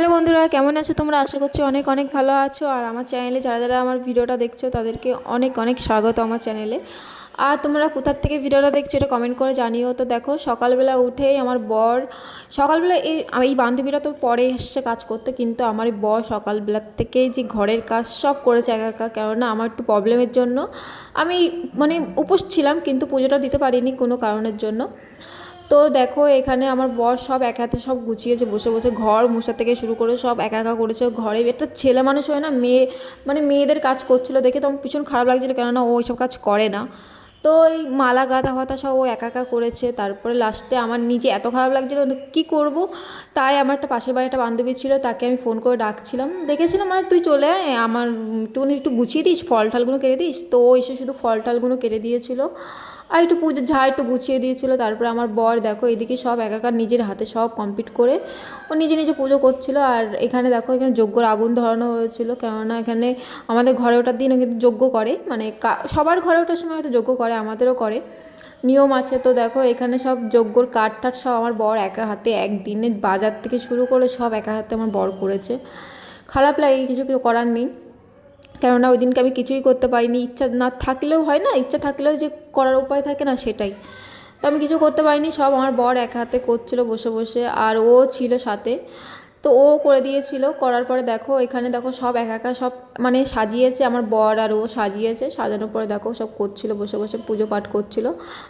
Hello বন্ধুরা, কেমন আছো তোমরা? আশা করছি অনেক অনেক ভালো আছো। আর আমার চ্যানেলে যারা যারা আমার ভিডিওটা দেখছ, তাদেরকে অনেক অনেক স্বাগত আমার চ্যানেলে আর তোমরা কোথার থেকে ভিডিওটা দেখছ এটা কমেন্ট করে জানিও। তো দেখো, সকালবেলা উঠেই আমার বর, সকালবেলা এই এই বান্ধবীরা তো পরে এসছে কাজ করতে, কিন্তু আমার বর সকালবেলার থেকেই যে ঘরের কাজ সব করেছে একা একা, কেননা আমার একটু প্রবলেমের জন্য। আমি মানে উপোস ছিলাম, কিন্তু পুজোটা দিতে পারিনি কোনো কারণের জন্য। তো দেখো, এখানে আমার বর সব এক হাতে সব গুছিয়েছে, বসে বসে ঘর মোছা থেকে শুরু করে সব একা একা করেছে। ঘরে একটা ছেলে মানুষ হয় না, মেয়ে মানে মেয়েদের কাজ করছিল দেখে তো আমার ভীষণ খারাপ লাগছিল, কেননা ও ওইসব কাজ করে না। তো এই মালা, গাঁথা ফাতা সব ও একা একা করেছে, তারপরে লাস্টে আমার নিজে এত খারাপ লাগছিল কী করব? তাই আমার একটা পাশের বাড়ি একটা বান্ধবী ছিল, তাকে আমি ফোন করে ডাকছিলাম, দেখেছিলাম মানে তুই চলে আয়, আমার, তুই একটু গুছিয়ে দিস ফল ঠালগুলো কেটে দিস? তো ও এসে শুধু ফল ঠালগুলো কেটে দিয়েছিলো। আর একটু পুজো ঝা একটু গুছিয়ে দিয়েছিলো, তারপরে আমার বর দেখো এদিকে সব একাকার নিজের হাতে সব কমপ্লিট করে ও নিজে নিজে পুজো করছিল। আর এখানে দেখো, এখানে যজ্ঞর আগুন ধরানো হয়েছিল, কেননা এখানে আমাদের ঘরে ওঠার দিন কিন্তু যজ্ঞ করে মানে সবার ঘরে ওঠার সময় হয়তো যজ্ঞ করে, আমাদেরও করে। নিয়ম আছে তো দেখো, এখানে সব যজ্ঞর কাঠ টাট সব আমার বর একা হাতে একদিনে বাজার থেকে শুরু করে সব একা হাতে আমার বর করেছে। খারাপ লাগে, কিছু কিছু করার নেই। কেননা ওই দিনকে আমি কিছুই করতে পারিনি। ইচ্ছা না থাকলেও হয় না, ইচ্ছা থাকলেও যে করার উপায় থাকে না সেটাই। তো আমি কিছু করতে পারিনি, সব আমার বর এক হাতে করছিল বসে বসে আর ও ছিল সাথে। তো ও করে দিয়েছিল, করার পরে দেখো এখানে দেখো সব একা একা সব মানে সাজিয়েছে আমার বর আর ও সাজিয়েছে, সাজানোর পরে দেখো সব করছিল, বসে বসে পুজো পাঠ করছিল।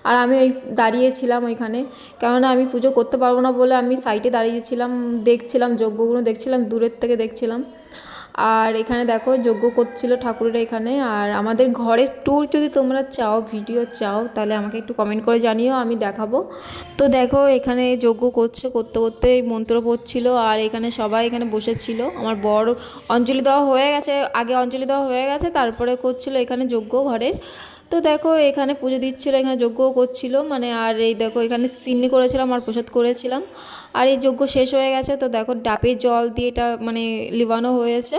আর আমি ওই দাঁড়িয়েছিলাম ওইখানে, কেননা আমি পুজো করতে পারব না বলে আমি সাইডে দাঁড়িয়েছিলাম, দেখছিলাম, যজ্ঞগুলো দেখছিলাম, দূরের থেকে দেখছিলাম। আর এখানে দেখো যজ্ঞ করছিল ঠাকুরেরা এখানে। আর আমাদের ঘরের ট্যুর যদি তোমরা চাও ভিডিও চাও, তাহলে আমাকে একটু কমেন্ট করে জানিও, আমি দেখাবো। তো দেখো এখানে যজ্ঞ করছে, করতে করতে মন্ত্র পড়ছিল, আর এখানে সবাই এখানে বসেছিল। আমার বড় অঞ্জলি দেওয়া হয়ে গেছে, আগে অঞ্জলি দেওয়া হয়ে গেছে, তারপরে করছিল এখানে যজ্ঞ ঘরের। তো দেখো, এখানে পুজো দিচ্ছিল, এখানে যজ্ঞও করছিল মানে আর এই দেখো, এখানে সিন্নি করেছিলাম আর প্রসাদ করেছিলাম। আর এই যজ্ঞ শেষ হয়ে গেছে, তো দেখো ডাপে জল দিয়ে এটা মানে লিবানো হয়েছে।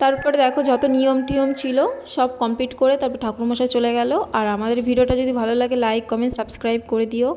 তারপরে দেখো যত নিয়ম টিয়ম ছিল, সব কমপ্লিট করে তারপর ঠাকুরমশাই চলে গেল। আর আমাদের ভিডিওটা যদি ভালো লাগে লাইক কমেন্ট সাবস্ক্রাইব করে দিও।